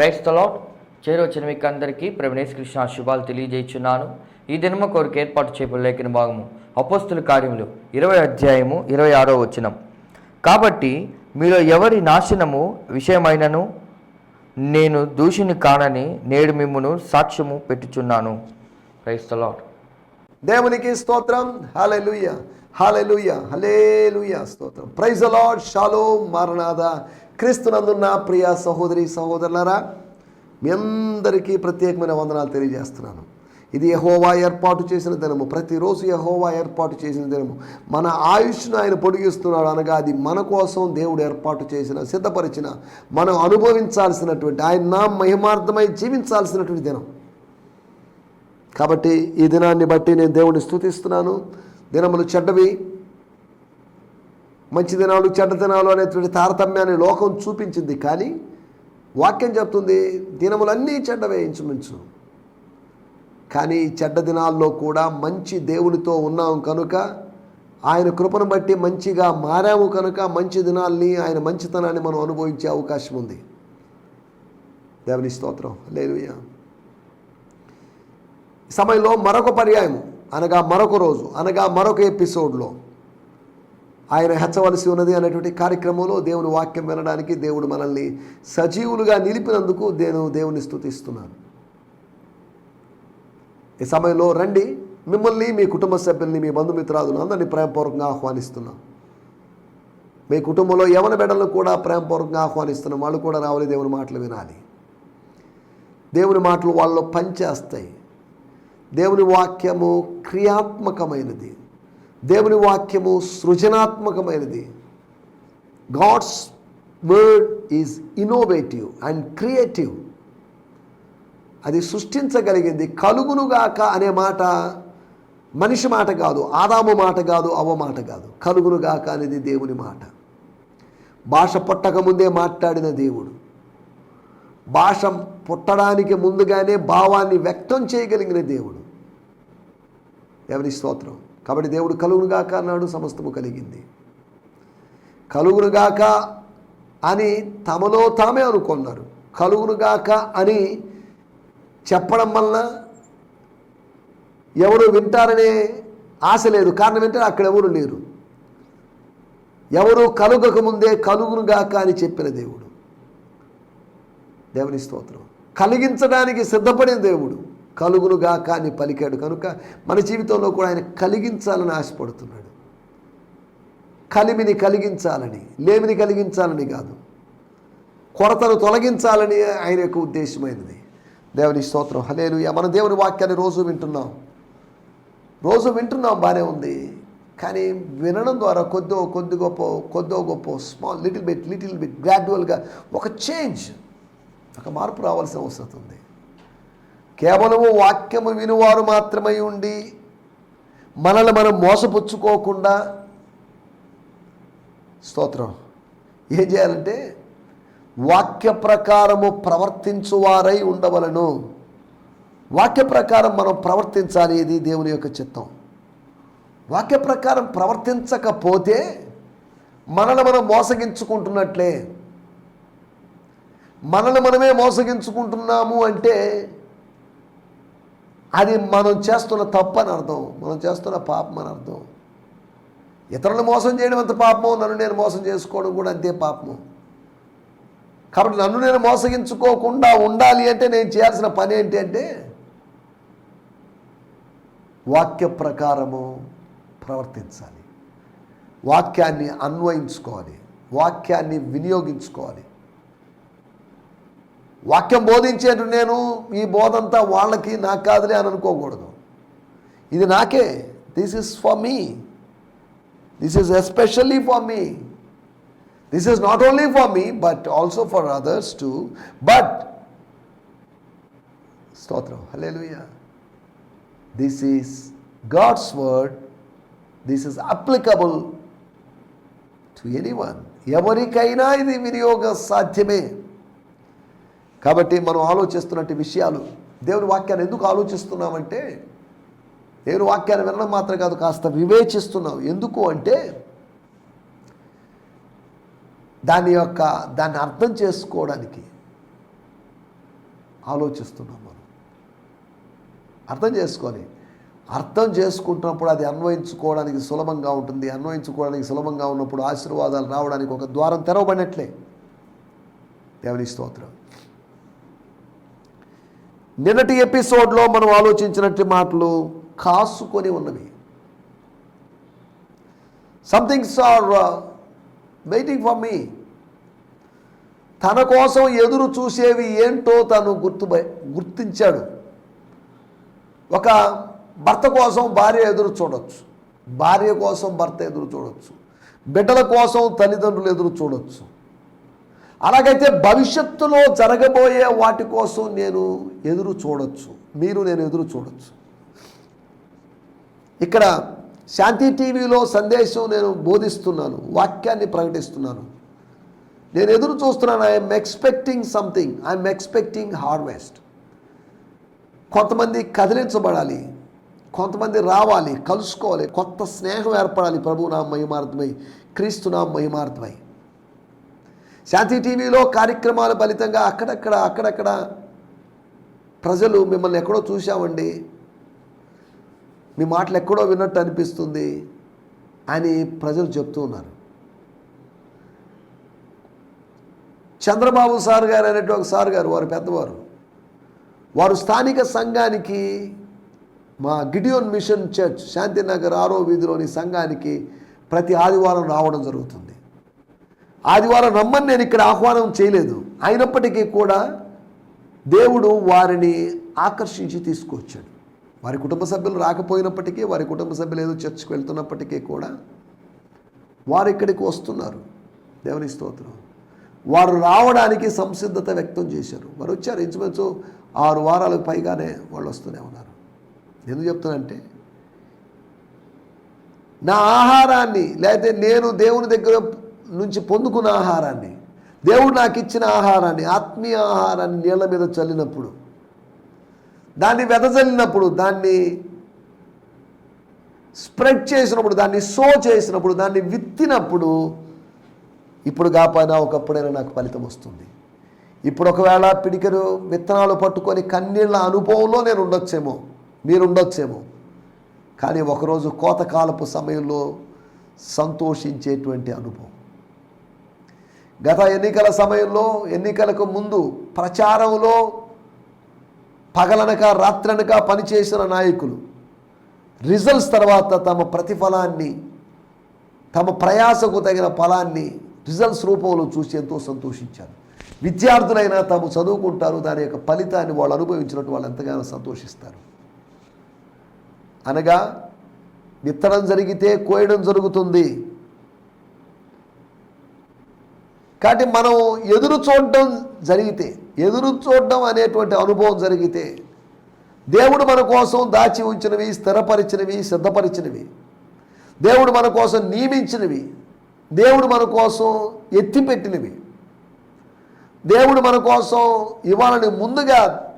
క్రైస్తలో చేరొచ్చిన మీకు అందరికీ ప్రవీణేశ్ కృష్ణ శుభాలు తెలియజేస్తున్నాను ఈ దినము కొరకు ఏర్పాటు చేయబడిన లేఖన భాగము అపోస్తుల కార్యములు ఇరవై అధ్యాయము ఇరవై ఆరో వచనం. కాబట్టి మీలో ఎవరి నాశనము విషయమైనను నేను దూషిని కానని నేడు మిమ్మును సాక్ష్యము పెట్టుచున్నాను. క్రైస్తలో దేవునికి స్తోత్రం. హాలెలుయ హాలెలుయ హలేలుయ స్తోత్రం. ప్రైజ్ అలాడ్ షాలో మారనాథ క్రీస్తునందున్న ప్రియ సహోదరి సహోదరులరా మీ అందరికీ ప్రత్యేకమైన వందనాలు తెలియజేస్తున్నాను. ఇది యహోవా ఏర్పాటు చేసిన దినము. ప్రతిరోజు యహోవా ఏర్పాటు చేసిన దినము. మన ఆయుష్ను ఆయన పొడిగిస్తున్నాడు అనగా అది మన కోసం దేవుడు ఏర్పాటు చేసిన సిద్ధపరిచిన మనం అనుభవించాల్సినటువంటి ఆయన నా మహిమార్థమై జీవించాల్సినటువంటి దినం. కాబట్టి ఈ దినాన్ని బట్టి నేను దేవుడిని స్తుతిస్తున్నాను. దినములు చెడ్డవి మంచి దినాలు అనేటువంటి తారతమ్యాన్ని లోకం చూపించింది. కానీ వాక్యం చెప్తుంది దినములన్నీ చెడ్డవే ఇంచుమించు కానీ ఈ చెడ్డ దినాల్లో కూడా మంచి దేవునితో ఉన్నాం కనుక ఆయన కృపను బట్టి మంచిగా మారాము కనుక మంచి దినాల్ని ఆయన మంచితనాన్ని మనం అనుభవించే అవకాశం ఉంది. దేవుని స్తోత్రం. లేదు సమయంలో మరొక పర్యాయం అనగా మరొక రోజు అనగా మరొక ఎపిసోడ్లో. ఆయన హెచ్చవలసి ఉన్నది అనేటువంటి కార్యక్రమంలో దేవుని వాక్యం వినడానికి దేవుడు మనల్ని సజీవులుగా నిలిపినందుకు నేను దేవుని స్తుతిస్తున్నాను ఈ సమయంలో రండి మిమ్మల్ని మీ కుటుంబ సభ్యుల్ని మీ బంధుమిత్రాదులను అందరినీ ప్రేమపూర్వకంగా ఆహ్వానిస్తున్నాం. మీ కుటుంబంలో యవన బిడ్డలను కూడా ప్రేమపూర్వకంగా ఆహ్వానిస్తున్నాం. వాళ్ళు కూడా రావాలి దేవుని మాటలు వినాలి. దేవుని మాటలు వాళ్ళలో పనిచేస్తాయి. దేవుని వాక్యము క్రియాత్మకమైనది. దేవుని వాక్యము సృజనాత్మకమైనది. God's word is innovative and creative అది సృష్టించగలిగింది. కలుగునుగాక అనే మాట మనిషి మాట కాదు ఆదాము మాట కాదు అవ మాట కాదు. కలుగునుగాక అనేది దేవుని మాట. భాష పుట్టకముందే మాట్లాడిన దేవుడు. భాష పుట్టడానికి ముందుగానే భావాన్ని వ్యక్తం చేయగలిగిన దేవుడు. ఎవరి స్తోత్రం. కాబట్టి దేవుడు కలుగునుగాక అన్నాడు సమస్తము కలిగింది. కలుగునుగాక అని తమలో తామే అనుకున్నారు. కలుగునుగాక అని చెప్పడం వలన ఎవరు వింటారనే ఆశ లేదు. కారణం ఏంటంటే అక్కడ ఎవరు లేరు. ఎవరు కలుగక ముందే కలుగునుగాక అని చెప్పిన దేవుడు. దేవుని స్తోత్రం. కలిగించడానికి సిద్ధపడిన దేవుడు. కలుగునుగాక అని పలికాడు. కనుక మన జీవితంలో కూడా ఆయన కలిగించాలని ఆశపడుతున్నాడు. కలిమిని కలిగించాలని లేమిని కలిగించాలని కాదు. కొరతను తొలగించాలని ఆయన యొక్క ఉద్దేశమైనది. దేవుని స్తోత్రం. హలేలు మన దేవుని వాక్యాన్ని రోజు వింటున్నాం. రోజు వింటున్నాం బాగానే ఉంది. కానీ వినడం ద్వారా కొద్దో కొద్ది గొప్ప కొద్దో గొప్ప small little bit little bit గ్రాడ్యువల్గా ఒక చేంజ్ ఒక మార్పు రావాల్సిన అవసరం ఉంది. కేవలము వాక్యము వినువారు మాత్రమై ఉండి మనల్ని మనం మోసపుచ్చుకోకుండా స్తోత్రం. ఏం చేయాలంటే వాక్య ప్రకారము ప్రవర్తించువారై ఉండవలను. వాక్య ప్రకారం మనం ప్రవర్తించాలి ఇది దేవుని యొక్క చిత్తం. వాక్య ప్రకారం ప్రవర్తించకపోతే మనల్ని మనం మోసగించుకుంటున్నట్లే. మనల్ని మనమే మోసగించుకుంటున్నాము అంటే అది మనం చేస్తున్న తప్పు అని అర్థం. మనం చేస్తున్న పాపం అని అర్థం. ఇతరులను మోసం చేయడం అంత పాపము నన్ను నేను మోసం చేసుకోవడం కూడా అంతే పాపము. కాబట్టి నన్ను నేను మోసగించుకోకుండా ఉండాలి అంటే నేను చేయాల్సిన పని ఏంటి అంటే వాక్య ప్రకారము ప్రవర్తించాలి. వాక్యాన్ని అన్వయించుకోవాలి. వాక్యాన్ని వినియోగించుకోవాలి. వాక్యం బోధించేటు నేను ఈ బోధంతా వాళ్ళకి నాకు కాదులే అని అనుకోకూడదు. ఇది నాకే. This is for me this is especially for me this is not only for me but also for others too but స్తోత్రం. Hallelujah this is God's word this is applicable to any one ఎవరికైనా ఇది వినియోగ సాధ్యమే. కాబట్టి మనం ఆలోచిస్తున్నట్టు విషయాలు. దేవుని వాక్యాన్ని ఎందుకు ఆలోచిస్తున్నామంటే దేవుని వాక్యాన్ని వినడం మాత్రం కాదు కాస్త వివేచిస్తున్నాం ఎందుకు అంటే దాని యొక్క దాన్ని అర్థం చేసుకోవడానికి ఆలోచిస్తున్నాం మనం. అర్థం చేసుకోవాలి. అర్థం చేసుకుంటున్నప్పుడు అది అన్వయించుకోవడానికి సులభంగా ఉంటుంది. అన్వయించుకోవడానికి సులభంగా ఉన్నప్పుడు ఆశీర్వాదాలు రావడానికి ఒక ద్వారం తెరవబడినట్లే. దేవుని స్తోత్రం. నిన్నటి ఎపిసోడ్లో మనం ఆలోచించినట్టు మాటలు కాసుకొని ఉన్నవి. Somethings are waiting for me తన కోసం ఎదురు చూసేవి ఏంటో తను గుర్తు గుర్తించాడు. ఒక భర్త కోసం భార్య ఎదురు చూడొచ్చు. భార్య కోసం భర్త ఎదురు చూడొచ్చు. బిడ్డల కోసం తల్లిదండ్రులు ఎదురు చూడొచ్చు. అలాగైతే భవిష్యత్తులో జరగబోయే వాటి కోసం నేను ఎదురు చూడొచ్చు. మీరు నేను ఎదురు చూడొచ్చు. ఇక్కడ శాంతి టీవీలో సందేశం నేను బోధిస్తున్నాను వాక్యాన్ని ప్రకటిస్తున్నాను. నేను ఎదురు చూస్తున్నాను I'm expecting something I'm expecting harvest కొంతమంది కదిలించబడాలి కొంతమంది రావాలి కలుసుకోవాలి కొత్త స్నేహం ఏర్పడాలి ప్రభు నా మహిమార్థమై క్రీస్తు నా మహిమార్థమై. శాంతి టీవీలో కార్యక్రమాల ఫలితంగా అక్కడక్కడ అక్కడక్కడ ప్రజలు మిమ్మల్ని ఎక్కడో చూశామండి. మీ మాటలు ఎక్కడో విన్నట్టు అనిపిస్తుంది అని ప్రజలు చెప్తూ ఉన్నారు. చంద్రబాబు సార్ గారు అనేటువంటి ఒక సార్ గారు వారు పెద్దవారు. వారు స్థానిక సంఘానికి మా గిడియోన్ మిషన్ చర్చ్ శాంతినగర్ ఆరో వీధిలోని సంఘానికి ప్రతి ఆదివారం రావడం జరుగుతుంది. ఆదివారం రమ్మని నేను ఇక్కడ ఆహ్వానం చేయలేదు. అయినప్పటికీ కూడా దేవుడు వారిని ఆకర్షించి తీసుకొచ్చాడు. వారి కుటుంబ సభ్యులు రాకపోయినప్పటికీ వారి కుటుంబ సభ్యులు ఏదో చర్చికి వెళ్తున్నప్పటికీ కూడా వారు ఇక్కడికి వస్తున్నారు. దేవుని స్తోత్రం. వారు రావడానికి సంసిద్ధత వ్యక్తం చేశారు. వారు వచ్చారు. ఇంచుమించు ఆరు వారాలకు పైగానే వాళ్ళు వస్తూనే ఉన్నారు. ఎందుకు చెప్తానంటే నా ఆహారాన్ని లేకపోతే నేను దేవుని దగ్గర నుంచి పొందుకున్న ఆహారాన్ని దేవుడు నాకు ఇచ్చిన ఆహారాన్ని ఆత్మీయ ఆహారాన్ని నీళ్ళ మీద చల్లినప్పుడు దాన్ని వెదజల్లినప్పుడు దాన్ని స్ప్రెడ్ చేసినప్పుడు దాన్ని సో చేసినప్పుడు దాన్ని విత్తినప్పుడు ఇప్పుడు కాకపోయినా ఒకప్పుడైనా నాకు ఫలితం వస్తుంది. ఇప్పుడు ఒకవేళ పిడికెడు విత్తనాలు పట్టుకొని కన్నీళ్ళ అనుభవంలో నేను ఉండొచ్చేమో మీరు ఉండొచ్చేమో కానీ ఒకరోజు కోతకాలపు సమయంలో సంతోషించేటువంటి అనుభవం. గత ఎన్నికల సమయంలో ఎన్నికలకు ముందు ప్రచారంలో పగలనక రాత్రనక పనిచేసిన నాయకులు రిజల్ట్స్ తర్వాత తమ ప్రతిఫలాన్ని తమ ప్రయాసకు తగిన ఫలాన్ని రిజల్ట్స్ రూపంలో చూసి ఎంతో సంతోషించారు. విద్యార్థులైనా తాము చదువుకుంటారు దాని యొక్క ఫలితాన్ని వాళ్ళు అనుభవించినట్టు వాళ్ళు ఎంతగానో సంతోషిస్తారు. అనగా విత్తనం జరిగితే కోయడం జరుగుతుంది. కాబట్టి మనం ఎదురు చూడడం జరిగితే ఎదురు చూడడం అనేటువంటి అనుభవం జరిగితే దేవుడు మన కోసం దాచి ఉంచినవి స్థిరపరిచినవి సిద్ధపరిచినవి. దేవుడు మన కోసం నియమించినవి. దేవుడు మన కోసం ఎత్తిపెట్టినవి. దేవుడు మన కోసం ఇవ్వాలని ముందుగా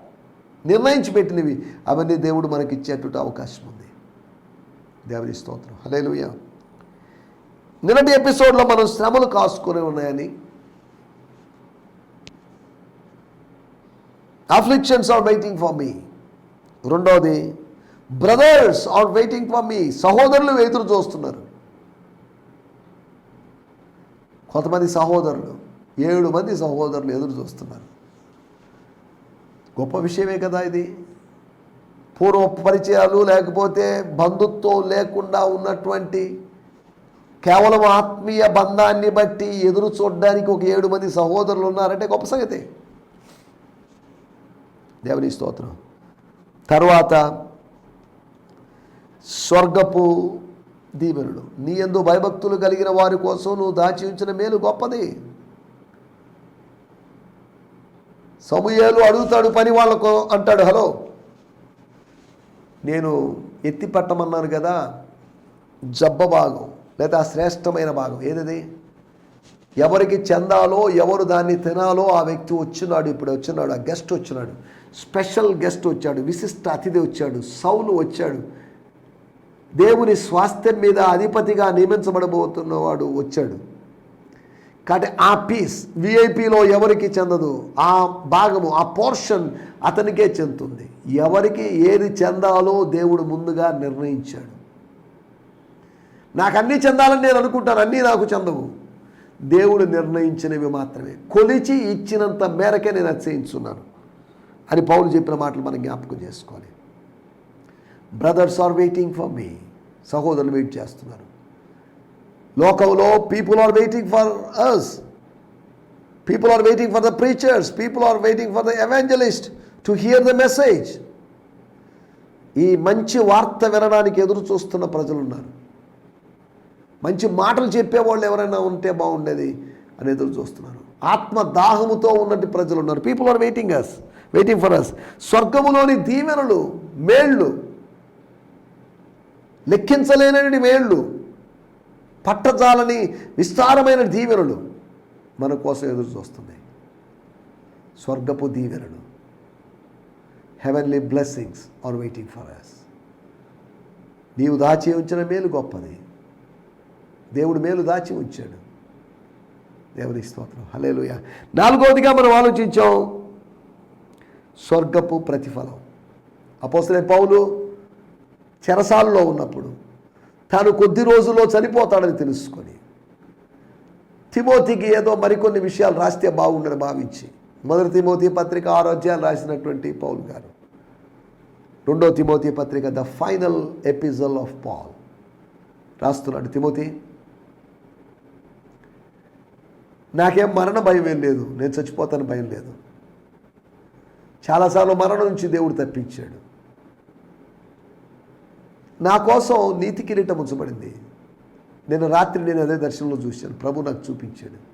నిర్ణయించి పెట్టినవి. అవన్నీ దేవుడు మనకి ఇచ్చేటువంటి అవకాశం ఉంది. దేవుని స్తోత్రం. హలే నిన్నటి ఎపిసోడ్లో మనం శ్రమలు కాసుకొని ఉన్నాయని afflictions are waiting for me రెండవది brothers are waiting for me సహోదరులు ఎదురు చూస్తున్నారు. కొంతమంది సహోదరులు ఏడు మంది సహోదరులు ఎదురు చూస్తున్నారు. గొప్ప విషయమే కదా ఇది. పూర్వ పరిచయాలు లేకపోతే బంధుత్వం లేకుండా ఉన్నటువంటి కేవలం ఆత్మీయ బంధాన్ని బట్టి ఎదురు చూడడానికి ఒక ఏడు మంది సహోదరులు ఉన్నారంటే గొప్ప సంగతి. దేవుని స్తోత్రం. తర్వాత స్వర్గపు దీవెనుడు నీ ఎందు భయభక్తులు కలిగిన వారి కోసం నువ్వు దాచి ఉంచిన మేలు గొప్పది. సమూయేలు అడుగుతాడు పని వాళ్ళకు అంటాడు హలో నేను ఎత్తి పట్టమన్నాను కదా జబ్బ భాగం లేదా శ్రేష్టమైన భాగం ఏదది? ఎవరికి చెందాలో ఎవరు దాన్ని తినాలో ఆ వ్యక్తి వచ్చినాడు ఇప్పుడు వచ్చినాడు ఆ గెస్ట్ వచ్చినాడు. స్పెషల్ గెస్ట్ వచ్చాడు విశిష్ట అతిథి వచ్చాడు సౌలు వచ్చాడు. దేవుని స్వాస్థ్యం మీద అధిపతిగా నియమించబడబోతున్నవాడు వచ్చాడు. కాబట్టి ఆ పీస్ విఐపిలో ఎవరికి చెందదు? ఆ భాగము ఆ పోర్షన్ అతనికే చెందుతుంది. ఎవరికి ఏది చెందాలో దేవుడు ముందుగా నిర్ణయించాడు. నాకు అన్నీ చెందాలని నేను అనుకుంటాను అన్నీ నాకు చెందవు. దేవుడు నిర్ణయించినవి మాత్రమే. కొలిచి ఇచ్చినంత మేరకే నేను అత్యయించున్నాను అని పౌలు చెప్పిన మాటలు మనం జ్ఞాపకం చేసుకోవాలి. Brothers are waiting for me సహోదరులు వెయిట్ చేస్తున్నారు. లోకంలో people are waiting for us people are waiting for the preachers people are waiting for the evangelist to hear the message ఈ మంచి వార్త వినడానికి ఎదురు చూస్తున్న ప్రజలు ఉన్నారు. మంచి మాటలు చెప్పేవాళ్ళు ఎవరైనా ఉంటే బాగుండేది అని ఎదురు చూస్తున్నారు. ఆత్మ దాహముతో ఉన్నట్టు ప్రజలు ఉన్నారు. People are waiting us waiting for us స్వర్గములోని దీవెనలు మేళ్ళు లెక్కించలేనని మేళ్ళు పట్టజాలని విస్తారమైన దీవెనలు మన కోసం ఎదురు చూస్తున్నాయి. స్వర్గపు దీవెనలు. Heavenly blessings are waiting for us నీవు దాచి ఉంచిన మేలు గొప్పది. దేవుడు మేలు దాచి ఉంచాడు. దేవుని స్తోత్రం. హలేలుయ నాలుగవదిగా మనం ఆలోచించాం. స్వర్గపు ప్రతిఫలం. అపోసలే పౌలు చెరసాలలో ఉన్నప్పుడు తాను కొద్ది రోజుల్లో చనిపోతాడని తెలుసుకొని తిమోతికి ఏదో మరికొన్ని విషయాలు రాస్తే బాగుండని భావించి మొదటి తిమోతి పత్రిక ఆరోగ్యాలు రాసినటువంటి పౌల్ గారు. రెండో తిమోతి పత్రిక the final epistle of Paul. రాస్తున్నాడు తిమోతి నాకేం మరణ భయం ఏం లేదు నేను చచ్చిపోతాను భయం లేదు. చాలాసార్లు మరణం నుంచి దేవుడు తప్పించాడు. నా కోసం నీతి కిరీటం ఉంచబడింది. నేను రాత్రి నేను అదే దర్శనంలో చూశాను. ప్రభు నాకు చూపించాడు.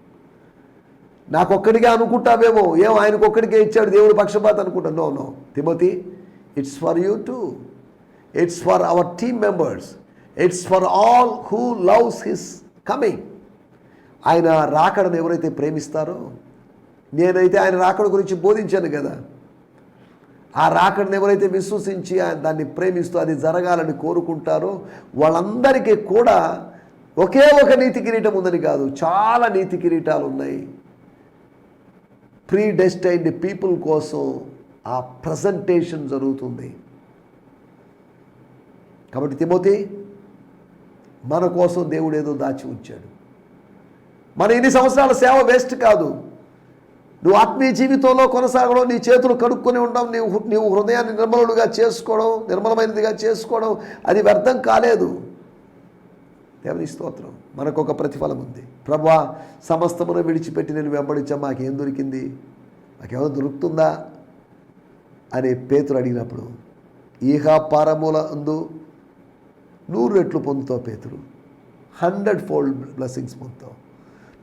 నాకొక్కడిగా అనుకుంటావేమో? ఏం ఆయనకొక్కడికే ఇచ్చాడు దేవుడు పక్షపాత అనుకుంటా. No no Timothy it's for you too it's for our team members it's for all who loves his coming ఆయన రాకడను ఎవరైతే ప్రేమిస్తారో నేనైతే ఆయన రాకడ గురించి బోధించాను కదా. ఆ రాకడని ఎవరైతే విశ్వసించి ఆయన దాన్ని ప్రేమిస్తూ అది జరగాలని కోరుకుంటారో వాళ్ళందరికీ కూడా ఒకే ఒక నీతి కిరీటం ఉందని కాదు చాలా నీతి కిరీటాలు ఉన్నాయి. ప్రీ డెస్టైన్డ్ పీపుల్ కోసం ఆ ప్రజెంటేషన్ జరుగుతుంది. కాబట్టి తిమోతి మన కోసం దేవుడు ఏదో దాచి ఉంచాడు. మన ఇన్ని సంవత్సరాల సేవ వేస్ట్ కాదు. నువ్వు ఆత్మీయ జీవితంలో కొనసాగడం నీ చేతులు కడుక్కొని ఉండడం నీవు నీవు హృదయాన్ని నిర్మలుడుగా చేసుకోవడం నిర్మలమైనదిగా చేసుకోవడం అది వ్యర్థం కాలేదు. దేవుని స్తోత్రం. మనకు ఒక ప్రతిఫలం ఉంది. ప్రభా సమస్తమును విడిచిపెట్టి నేను వెంబడించా మాకేం దొరికింది? మాకేమైనా దొరుకుతుందా? అని పేతురు అడిగినప్పుడు ఈహా పారమూల అందు నూరు రెట్లు పొందుతావు పేతురు. హండ్రెడ్ ఫోల్డ్ బ్లెస్సింగ్స్ పొందుతావు.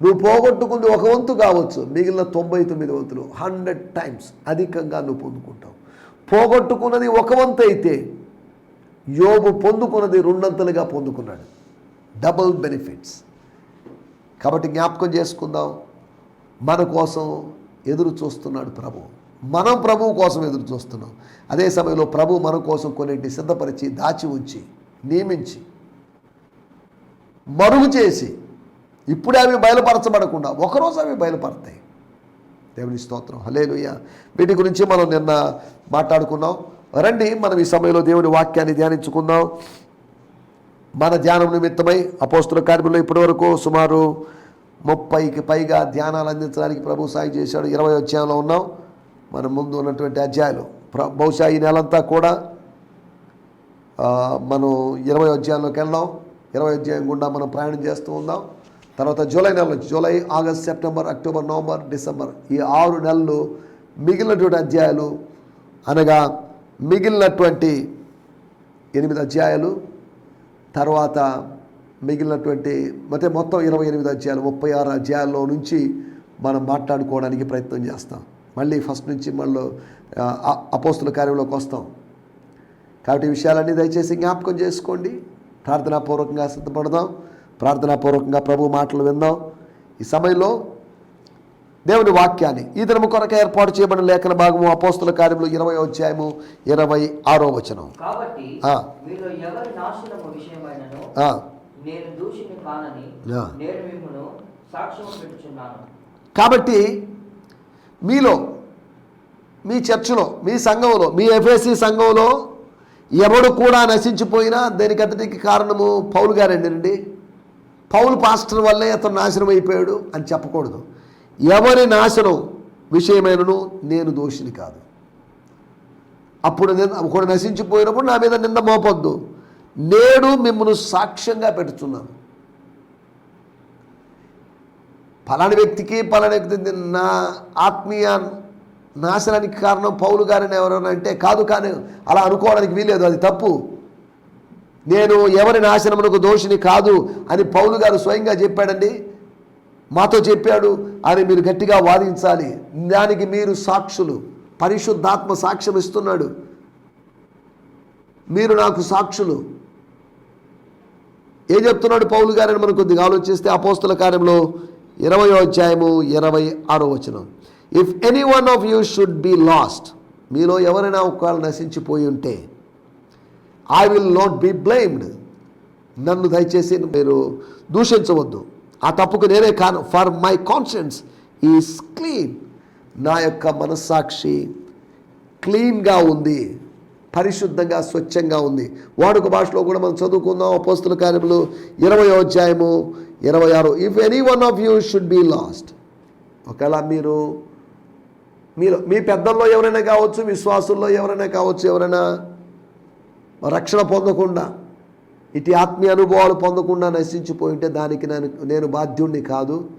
నువ్వు పోగొట్టుకుంది ఒక వంతు కావచ్చు మిగిలిన తొంభై తొమ్మిది వంతులు హండ్రెడ్ టైమ్స్ అధికంగా నువ్వు పొందుకుంటావు. పోగొట్టుకున్నది ఒక వంతు అయితే యోబు పొందుకున్నది రెండంతలుగా పొందుకున్నాడు. డబుల్ బెనిఫిట్స్ కాబట్టి జ్ఞాపకం చేసుకుందాం మన కోసం ఎదురు చూస్తున్నాడు ప్రభు. మనం ప్రభువు కోసం ఎదురు చూస్తున్నాం. అదే సమయంలో ప్రభు మన కోసం కొన్నింటిని సిద్ధపరిచి దాచి ఉంచి నియమించి మరుగు చేసి ఇప్పుడే అవి బయలుపరచబడకుండా ఒకరోజు అవి బయలుపడతాయి. దేవుని స్తోత్రం. హలేలుయ్య వీటి గురించి మనం నిన్న మాట్లాడుకున్నాం. రండి మనం ఈ సమయంలో దేవుని వాక్యాన్ని ధ్యానించుకుందాం. మన ధ్యానం నిమిత్తమై అపోస్తుల కార్యంలో ఇప్పటివరకు సుమారు ముప్పైకి పైగా ధ్యానాలు అందించడానికి ప్రభు సాయం చేశాడు. ఇరవై అధ్యాయంలో ఉన్నాం. మన ముందు ఉన్నటువంటి అధ్యాయాలు. బహుశా ఈ నెలంతా కూడా మనం ఇరవై అధ్యాయంలోకి వెళ్దాం ఇరవై అధ్యాయం గుండా మనం ప్రయాణం చేస్తూ ఉందాం తర్వాత జూలై నెల నుంచి July August September October November December ఈ ఆరు నెలలు మిగిలినటువంటి అధ్యాయాలు అనగా మిగిలినటువంటి ఎనిమిది అధ్యాయాలు తర్వాత మిగిలినటువంటి అంటే మొత్తం ఇరవై ఎనిమిది అధ్యాయాలు ముప్పై ఆరు అధ్యాయాల్లో నుంచి మనం మాట్లాడుకోవడానికి ప్రయత్నం చేస్తాం. మళ్ళీ ఫస్ట్ నుంచి మళ్ళీ అపోస్తుల కార్యంలోకి వస్తాం. కాబట్టి ఈ విషయాలన్నీ దయచేసి జ్ఞాపకం చేసుకోండి. ప్రార్థనాపూర్వకంగా సిద్ధపడదాం. ప్రార్థనాపూర్వకంగా ప్రభు మాటలు విందాం. ఈ సమయంలో దేవుని వాక్యాన్ని ఈ దినము కొరకు ఏర్పాటు చేయబడిన లేఖన భాగము అపోస్తుల కార్యములు ఇరవై అధ్యాయము ఇరవై ఆరో వచనం. కాబట్టి. మీలో మీ చర్చిలో మీ సంఘంలో మీ ఎఫ్ఎస్సి సంఘంలో ఎవడు కూడా నశించిపోయినా దానికంతటికి కారణము పౌలు గారండి పౌలు పాస్టర్ వల్లే అతను నాశనం అయిపోయాడు అని చెప్పకూడదు. ఎవరి నాశనం విషయమైనను నేను దోషిని కాదు. అప్పుడు నేను ఒకడు నశించిపోయినప్పుడు నా మీద నింద మోపొద్దు. నేడు మిమ్మల్ని సాక్ష్యంగా పెడుతున్నాను పలాని వ్యక్తికి పలాని వ్యక్తి నా ఆత్మీయ నాశనానికి కారణం పౌలు గారిని ఎవరైనా అంటే కాదు కానీ అలా అనుకోవడానికి వీలేదు అది తప్పు. నేను ఎవరి నాశనమునకు దోషిని కాదు అని పౌలు గారు స్వయంగా చెప్పాడండి. మాతో చెప్పాడు అని మీరు గట్టిగా వాదించాలి. దానికి మీరు సాక్షులు. పరిశుద్ధాత్మ సాక్ష్యం ఇస్తున్నాడు. మీరు నాకు సాక్షులు. ఏం చెప్తున్నాడు పౌలు గారని మనం కొద్దిగా ఆలోచిస్తే అపోస్తుల కార్యంలో ఇరవై అధ్యాయము ఇరవై ఆరో వచనం. If any one of you should be lost మీలో ఎవరైనా ఒకవేళ నశించిపోయి ఉంటే I will not be blamed నన్ను దయచేసి మీరు దూషించవద్దు. ఆ తప్పుకు నేనే కాను for my conscience is clean నా యొక్క మనస్సాక్షి క్లీన్గా ఉంది. పరిశుద్ధంగా స్వచ్ఛంగా ఉంది. వాడుక భాషలో కూడా మనం చదువుకుందాం. అపోస్తుల కార్యములు ఇరవై అధ్యాయము ఇరవై ఆరు. If any one of you should be lost ఒకవేళ మీరు మీరు మీ పెద్దల్లో ఎవరైనా కావచ్చు విశ్వాసుల్లో ఎవరైనా కావచ్చు ఎవరైనా రక్షణ పొందకుండా ఇటు ఆత్మీయ అనుభవాలు పొందకుండా నశించిపోయి ఉంటే దానికి నేను నేను బాధ్యుణ్ణి కాదు.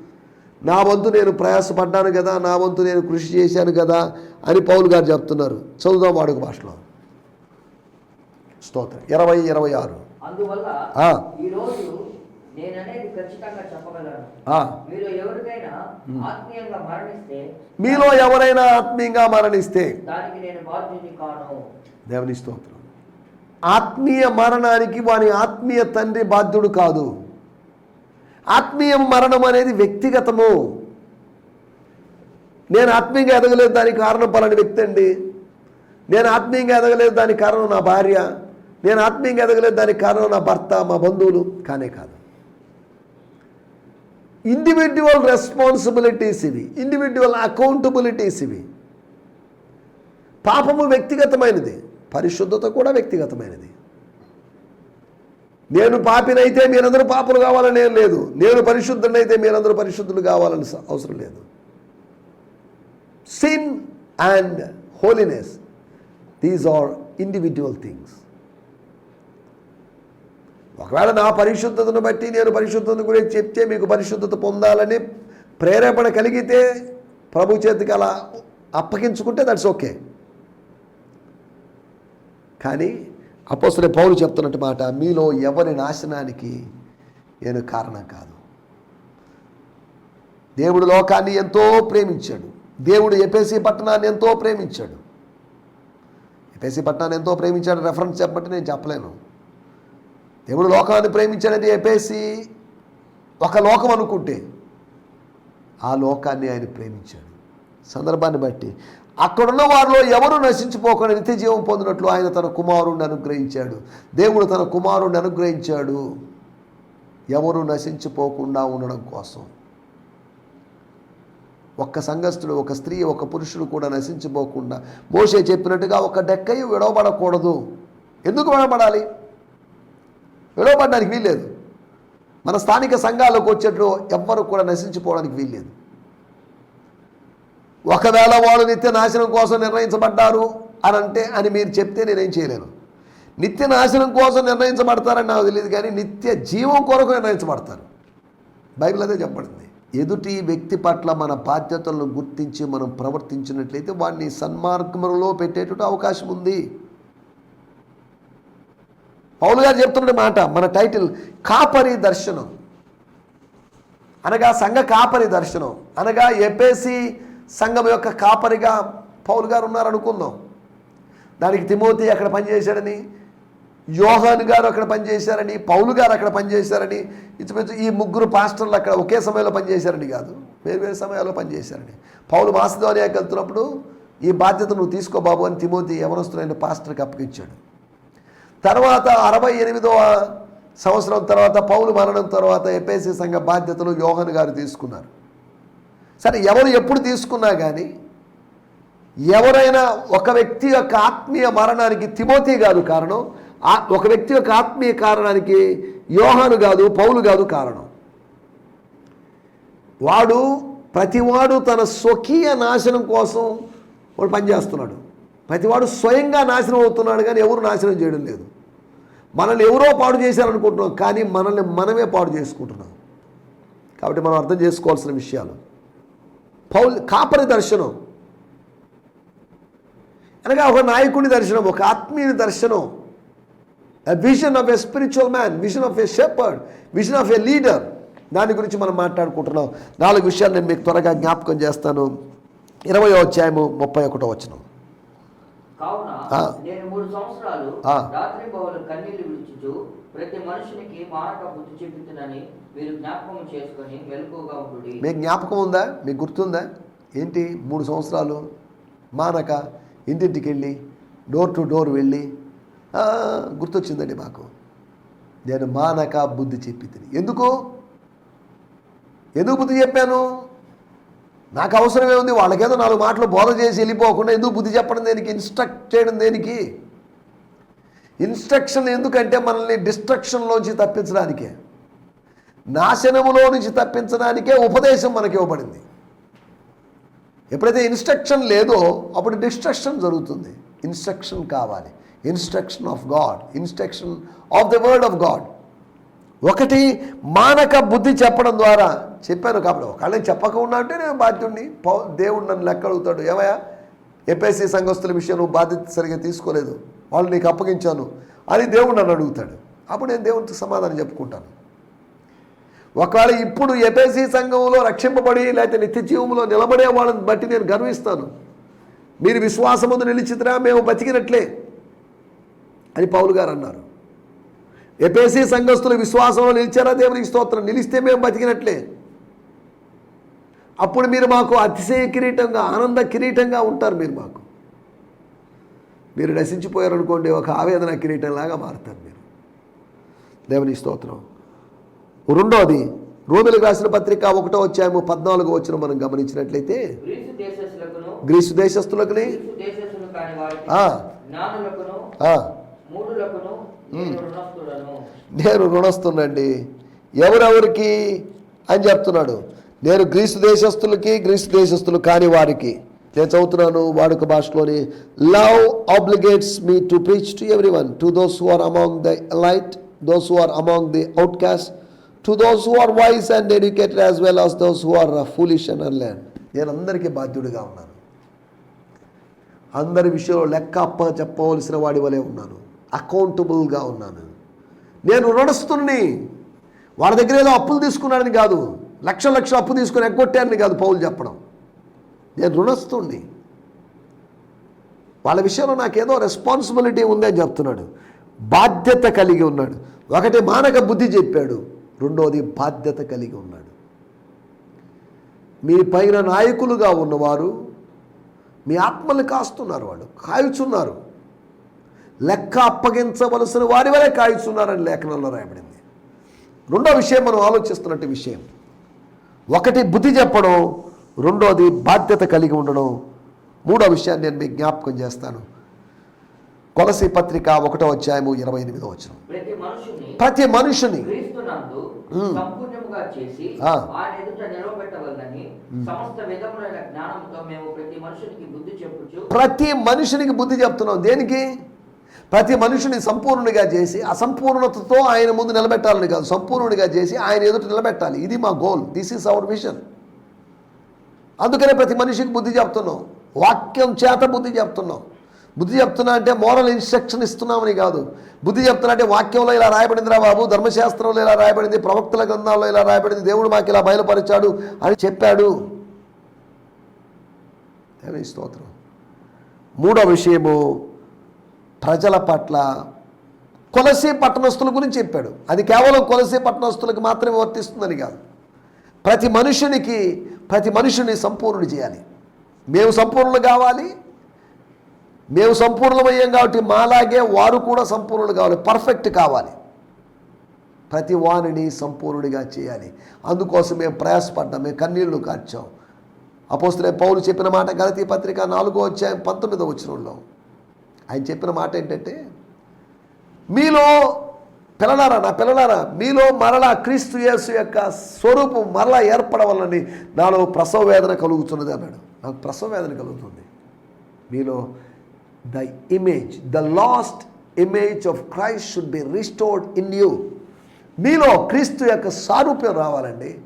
నా వంతు నేను ప్రయాసపడ్డాను కదా నా వంతు నేను కృషి చేశాను కదా అని పౌలు గారు చెప్తున్నారు. చదువుదాం వాడుక భాషలో. స్తోత్రం. ఇరవై ఇరవై ఆరు. మీలో ఎవరైనా ఆత్మీయంగా మరణిస్తే దేవుని స్తోత్రం. ఆత్మీయ మరణానికి వాని ఆత్మీయ తండ్రి బాధ్యుడు కాదు. ఆత్మీయ మరణం అనేది వ్యక్తిగతము. నేను ఆత్మీయంగా ఎదగలేదు దానికి కారణం పలాని వ్యక్తి అండి. నేను ఆత్మీయంగా ఎదగలేదు దానికి కారణం నా భార్య. నేను ఆత్మీయంగా ఎదగలేదు దానికి కారణం నా భర్త మా బంధువులు కానే కాదు. ఇండివిజువల్ రెస్పాన్సిబిలిటీస్ ఇవి. ఇండివిజువల్ అకౌంటబిలిటీస్ ఇవి. పాపము వ్యక్తిగతమైనది. పరిశుద్ధత కూడా వ్యక్తిగతమైనది. నేను పాపినైతే మీరందరూ పాపులు కావాలని ఏం లేదు. నేను పరిశుద్ధుడైతే మీరందరూ పరిశుద్ధులు కావాలని అవసరం లేదు. Sin and holiness these are individual things ఒకవేళ నా పరిశుద్ధతను బట్టి నేను పరిశుద్ధతను గురించి చెప్తే మీకు పరిశుద్ధత పొందాలని ప్రేరేపణ కలిగితే ప్రభు చేతికి అలా అప్పగించుకుంటే దట్స్ ఓకే కానీ అపోసరే పౌలు చెప్తున్నట్టు మాట మీలో ఎవరి నాశనానికి నేను కారణం కాదు. దేవుడు లోకాన్ని ఎంతో ప్రేమించాడు. దేవుడు ఎపేసి పట్టణాన్ని ఎంతో ప్రేమించాడు. ఎపేసి పట్టణాన్ని ఎంతో ప్రేమించాడు. రెఫరెన్స్ చెప్పబట్టి నేను చెప్పలేను. దేవుడు లోకాన్ని ప్రేమించాడని ఎపేసి ఒక లోకం అనుకుంటే ఆ లోకాన్ని ఆయన ప్రేమించాడు. సందర్భాన్ని బట్టి అక్కడున్న వారిలో ఎవరు నశించిపోకుండా నిత్యజీవం పొందినట్లు ఆయన తన కుమారుణ్ణి అనుగ్రహించాడు. దేవుడు తన కుమారుణ్ణి అనుగ్రహించాడు. ఎవరు నశించిపోకుండా ఉండడం కోసం. ఒక్క సంఘస్థుడు ఒక స్త్రీ ఒక పురుషుడు కూడా నశించిపోకుండా. మోషే చెప్పినట్టుగా ఒక డెక్కయ్య విడవబడకూడదు. ఎందుకు విడవబడాలి? విడవబడడానికి వీల్లేదు. మన స్థానిక సంఘాలకు వచ్చేట్లు ఎవ్వరు కూడా నశించిపోవడానికి వీల్లేదు. ఒకవేళ వాళ్ళు నిత్య నాశనం కోసం నిర్ణయించబడ్డారు అని అంటే అని మీరు చెప్తే నేనేం చేయలేను. నిత్య నాశనం కోసం నిర్ణయించబడతారని నాకు తెలియదు కానీ నిత్య జీవం కొరకు నిర్ణయించబడతారు. బైబిల్ అదే చెప్పబడింది. ఎదుటి వ్యక్తి పట్ల మన బాధ్యతలను గుర్తించి మనం ప్రవర్తించినట్లయితే వాడిని సన్మార్గంలో పెట్టేటట్టు అవకాశం ఉంది. పౌలు గారు చెప్తున్న మాట మన టైటిల్ కాపరి దర్శనం. అనగా సంఘ కాపరి దర్శనం. అనగా ఎపేసి సంఘం యొక్క కాపరిగా పౌలు గారు ఉన్నారనుకుందాం. దానికి తిమోతి అక్కడ పనిచేశాడని యోహాన్ గారు అక్కడ పనిచేశారని పౌలు గారు అక్కడ పనిచేశారని ఇంచుమించు ఈ ముగ్గురు పాస్టర్లు అక్కడ ఒకే సమయంలో పనిచేశారని కాదు. వేరు వేరు సమయాల్లో పనిచేశారని. పౌలు మాసిధోనియాకి వెళ్తున్నప్పుడు ఈ బాధ్యత నువ్వు తీసుకో బాబు అని తిమోతి యవనస్తులైన పాస్టర్కి అప్పగించాడు తర్వాత అరవై ఎనిమిదవ సంవత్సరం తర్వాత పౌలు మరణం తర్వాత ఎపేసి సంఘ బాధ్యతలు యోహన్ గారు తీసుకున్నారు. సరే ఎవరు ఎప్పుడు తీసుకున్నా కానీ ఎవరైనా ఒక వ్యక్తి యొక్క ఆత్మీయ మరణానికి తిమోతి కాదు కారణం ఆ- ఒక వ్యక్తి యొక్క ఆత్మీయ కారణానికి యోహాను కాదు పౌలు కాదు కారణం. వాడు ప్రతివాడు తన స్వకీయ నాశనం కోసం వాడు పనిచేస్తున్నాడు. ప్రతివాడు స్వయంగా నాశనం అవుతున్నాడు కానీ ఎవరు నాశనం చేయడం లేదు. మనల్ని ఎవరో పాడు చేశారనుకుంటున్నాం కానీ మనల్ని మనమే పాడు చేసుకుంటున్నాం. కాబట్టి మనం అర్థం చేసుకోవాల్సిన విషయాలు. పౌల్ కాపరి దర్శనం. అనగా ఒక నాయకుడి దర్శనం ఒక ఆత్మీయ దర్శనం. Vision of a spiritual man vision of a shepherd vision of a leader దాని గురించి మనం మాట్లాడుకుంటున్నాం. నాలుగు విషయాలు నేను మీకు త్వరగా జ్ఞాపకం చేస్తాను. ఇరవై అధ్యాయము ముప్పై ఒకటో. నేను మూడు సంవత్సరాలు. రాత్రి కన్నీళ్ళు ప్రతి మనుషునికి మానక బుద్ధి మీరు జ్ఞాపకం చేసుకొని మెలకుగా మీకు జ్ఞాపకం ఉందా? మీకు గుర్తుందా? ఏంటి? మూడు సంవత్సరాలు మానక ఇంటింటికి వెళ్ళి డోర్ టు డోర్ వెళ్ళి గుర్తొచ్చిందండి మాకు. నేను మానక బుద్ధి చెప్పి తిని. ఎందుకు? ఎందుకు బుద్ధి చెప్పాను? నాకు అవసరమే ఉంది. వాళ్ళకేదో నాలుగు మాటలు బోధ చేసి వెళ్ళిపోకుండా ఎందుకు బుద్ధి చెప్పడం దేనికి? ఇన్స్ట్రక్ట్ చేయడం దేనికి? ఇన్స్ట్రక్షన్ ఎందుకంటే మనల్ని డిస్ట్రక్షన్లోంచి తప్పించడానికే. నాశనములో నుంచి తప్పించడానికే ఉపదేశం మనకి ఇవ్వబడింది. ఎప్పుడైతే ఇన్స్ట్రక్షన్ లేదో అప్పుడు డిస్ట్రక్షన్ జరుగుతుంది. ఇన్స్ట్రక్షన్ కావాలి. Instruction of God instruction of the word of God ఒకటి మానక బుద్ధి చెప్పడం ద్వారా చెప్పాను కాబట్టి ఒకళ్ళని చెప్పకుండా అంటే నేను బాధ్యుడిని పౌ దేవుడు నన్ను లెక్క అడుగుతాడు. ఏమయ్యా? ఎపిఎస్సి సంఘస్థుల విషయం నువ్వు బాధ్యత సరిగా తీసుకోలేదు. వాళ్ళు నీకు అప్పగించాను. అని దేవుడు నన్ను అడుగుతాడు. అప్పుడు నేను దేవుడితో సమాధానం చెప్పుకుంటాను. ఒకవేళ ఇప్పుడు ఎపేసీ సంఘంలో రక్షింపబడి లేకపోతే నిత్య జీవంలో నిలబడే వాళ్ళని బట్టి నేను గర్విస్తాను. మీరు విశ్వాసముందు నిలిచితరా మేము బతికినట్లే అని పౌలు గారు అన్నారు. ఎపేసీ సంఘస్థులు విశ్వాసంలో నిలిచారా? దేవునికి స్తోత్రం. నిలిస్తే మేము బతికినట్లే. అప్పుడు మీరు మాకు అతిశయ కిరీటంగా ఆనంద కిరీటంగా ఉంటారు మీరు మాకు. మీరు నశించిపోయారనుకోండి ఒక ఆవేదన కిరీటంలాగా మారుతారు మీరు. దేవుని స్తోత్రం. రెండోది రోమిలకు రాసిన పత్రిక ఒకటో వచ్చాము పద్నాలుగు వచ్చిన మనం గమనించినట్లయితే గ్రీసు దేశస్తులకును గ్రీసు దేశస్తులకుని గ్రీసు దేశస్తులు కాని వారికి ఆ, జ్ఞానులకును ఆ, మూఢులకును నేను రుణస్తులను నేను రుణస్తున్నండి ఎవరెవరికి అని చెప్తున్నాడు. నేను గ్రీసు దేశస్తులకి గ్రీసు దేశస్తులు కాని వారికి. నేను చదువుతున్నాను వాడుక భాషలోని love obligates me to preach to every one to those who are among the light those who are among the outcast to those who are wise and educated as well as those who are foolish and unlearned నేను అందరికీ బాధ్యుడిగా ఉన్నాను. అందరి విషయంలో లెక్క అప్ప చెప్పవలసిన వాడి వలె ఉన్నాను. అకౌంటబుల్గా ఉన్నాను. నేను రుణస్తుని వాళ్ళ దగ్గర ఏదో అప్పులు తీసుకున్నాడని కాదు. లక్ష లక్ష అప్పు తీసుకుని ఎగ్గొట్టారని కాదు పౌలు చెప్పడం. నేను రుణస్తుని వాళ్ళ విషయంలో నాకేదో రెస్పాన్సిబిలిటీ ఉందని చెప్తున్నాడు. బాధ్యత కలిగి ఉన్నాడు. ఒకటి మానక బుద్ధి చెప్పాడు. రెండోది బాధ్యత కలిగి ఉన్నాడు. మీ పైన నాయకులుగా ఉన్నవారు మీ ఆత్మల్ని కాస్తున్నారు వాళ్ళు కాయుచున్నారు. లెక్క అప్పగించవలసిన వారి వలె కాయుచున్నారని లేఖనంలో రాయబడింది. రెండో విషయం మనం ఆలోచిస్తున్నట్టు విషయం. ఒకటి బుద్ధి చెప్పడం రెండోది బాధ్యత కలిగి ఉండడం. మూడో విషయాన్ని నేను మీకు జ్ఞాపకం చేస్తాను. కొలసి పత్రిక ఒకటో అధ్యాయము ఇరవై ఎనిమిదో వచ్చిన ప్రతి మనుషుని ప్రతి మనుషునికి బుద్ధి చెప్తున్నాం. దేనికి? ప్రతి మనుషుని సంపూర్ణుడిగా చేసి అసంపూర్ణతతో ఆయన ముందు నిలబెట్టాలని కాదు సంపూర్ణుడిగా చేసి ఆయన ఎదుట నిలబెట్టాలి. ఇది మా goal this is our vision అందుకనే ప్రతి మనిషికి బుద్ధి చెప్తున్నాం. వాక్యం చేత బుద్ధి చెప్తున్నాం. బుద్ధి చెప్తున్నా అంటే మోరల్ ఇన్స్ట్రక్షన్ ఇస్తున్నామని కాదు. బుద్ధి చెప్తున్నా అంటే వాక్యంలో ఇలా రాయబడిందిరా బాబు ధర్మశాస్త్రంలో ఇలా రాయబడింది ప్రవక్తల గ్రంథాల్లో ఇలా రాయబడింది దేవుడు మాకు ఇలా బయలుపరిచాడు అని చెప్పాడు. స్తోత్రం. మూడో విషయము ప్రజల పట్ల కొలసీ పట్టణస్తుల గురించి చెప్పాడు. అది కేవలం కొలసీ పట్టణస్తులకు మాత్రమే వర్తిస్తుందని కాదు. ప్రతి మనుషునికి ప్రతి మనుషుని సంపూర్ణుడు చేయాలి. మేము సంపూర్ణులు కావాలి మేము సంపూర్ణమయ్యాం కాబట్టి మాలాగే వారు కూడా సంపూర్ణులు కావాలి పర్ఫెక్ట్ కావాలి. ప్రతి వాణిని సంపూర్ణుడిగా చేయాలి. అందుకోసం మేము ప్రయాసపడ్డాం మేము కన్నీళ్ళు కార్చాం. అపోస్తులే పౌలు చెప్పిన మాట గలతీ పత్రిక నాలుగో అధ్యాయం పంతొమ్మిదో వచ్చినంలో ఆయన చెప్పిన మాట ఏంటంటే మీలో పిల్లలారా నా పిల్లలారా మీలో మరలా క్రీస్తు యేసు యొక్క స్వరూపం మరలా ఏర్పడవలని నాలో ప్రసవ వేదన కలుగుతున్నది అన్నాడు. నాకు ప్రసవ వేదన కలుగుతుంది. మీలో the image the lost image of Christ should be restored in you మీలో క్రీస్తు యొక్క సారూప్యం రావాలండి.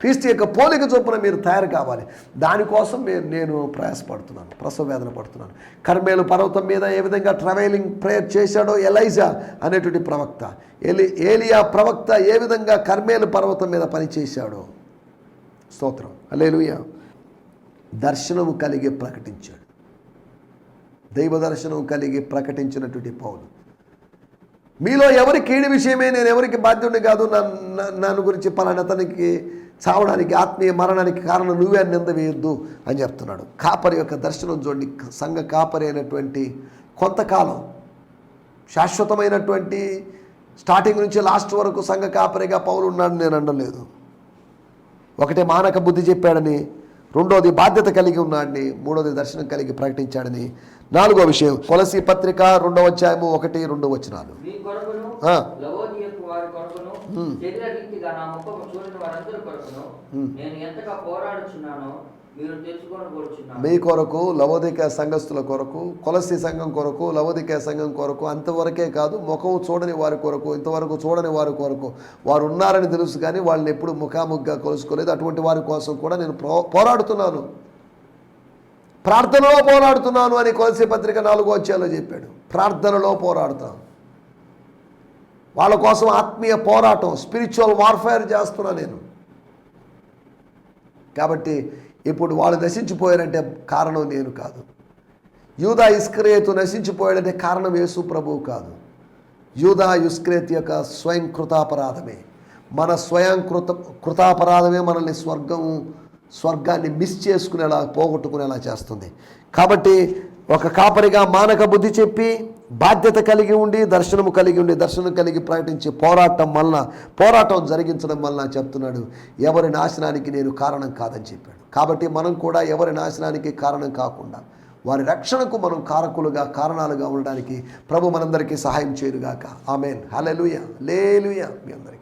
క్రీస్తు యొక్క పోలిక చొప్పున మీరు తయారు కావాలి. దానికోసం నేను నేను ప్రయాసపడుతున్నాను ప్రసవ వేదన పడుతున్నాను. కర్మేలు పర్వతం మీద ఏ విధంగా ట్రావెలింగ్ ప్రేయర్ చేశాడో ఎలైజా అనేటువంటి ప్రవక్త ఎలి ఏలియా ప్రవక్త ఏ విధంగా కర్మేలు పర్వతం మీద పనిచేశాడో స్తోత్రం. అలేలుయ దర్శనము కలిగి ప్రకటించాడు. దైవ దర్శనం కలిగి ప్రకటించినటువంటి పౌలు. మీలో ఎవరి కీడి విషయమే నేను ఎవరికి బాధ్యుడిని కాదు నన్ను నన్ను గురించి పలానతనికి చావడానికి ఆత్మీయ మరణానికి కారణం నువ్వే నింద వేయొద్దు అని చెప్తున్నాడు. కాపరి యొక్క దర్శనం చూడండి. సంఘ కాపరి అయినటువంటి కొంతకాలం శాశ్వతమైనటువంటి స్టార్టింగ్ నుంచి లాస్ట్ వరకు సంఘ కాపరిగా పౌలు ఉన్నాడని నేను అనలేదు. ఒకటి మానక బుద్ధి చెప్పాడని రెండోది బాధ్యత కలిగి ఉన్నాడని మూడోది దర్శనం కలిగి ప్రకటించాడని నాలుగో విషయం కొలసి పత్రిక రెండవ అధ్యాయము ఒకటి రెండు వచనాలు. మీ కొరకు లవోదిక సంఘస్థుల కొరకు కొలసి సంఘం కొరకు లవోదిక సంఘం కొరకు అంతవరకే కాదు ముఖం చూడని వారి కొరకు ఇంతవరకు చూడని వారి కొరకు. వారు ఉన్నారని తెలుసు కానీ వాళ్ళని ఎప్పుడు ముఖాముఖిగా కొలుసుకోలేదు. అటువంటి వారి కోసం కూడా నేను ప్రో- పోరాడుతున్నాను. ప్రార్థనలో పోరాడుతున్నాను అని కొలసి పత్రిక నాలుగో వచ్చేలో చెప్పాడు. ప్రార్థనలో పోరాడుతాను. వాళ్ళ కోసం ఆత్మీయ పోరాటం స్పిరిచువల్ వార్ఫేర్ చేస్తున్నా నేను. కాబట్టి ఇప్పుడు వాళ్ళు నశించిపోయారంటే కారణం నేను కాదు. యూదా ఇస్క్రేతు నశించిపోయాడంటే కారణం యేసు ప్రభువు కాదు. యూదా ఇస్క్రేత్ యొక్క స్వయం కృతాపరాధమే మన స్వయం కృత కృతాపరాధమే మనల్ని స్వర్గం స్వర్గాన్ని మిస్ చేసుకునేలా పోగొట్టుకునేలా చేస్తుంది. కాబట్టి ఒక కాపరిగా మానక బుద్ధి చెప్పి బాధ్యత కలిగి ఉండి దర్శనము కలిగి ఉండి దర్శనం కలిగి ప్రకటించి పోరాటం వలన పోరాటం జరిగించడం వలన చెప్తున్నాడు ఎవరి నాశనానికి నేను కారణం కాదని చెప్పాడు. కాబట్టి మనం కూడా ఎవరి నాశనానికి కారణం కాకుండా వారి రక్షణకు మనం కారకులుగా కారణాలుగా ఉండడానికి ప్రభు మనందరికీ సహాయం చేయరుగాక ఆమెన్. హలెలుయ లేలుయ మీ అందరికీ.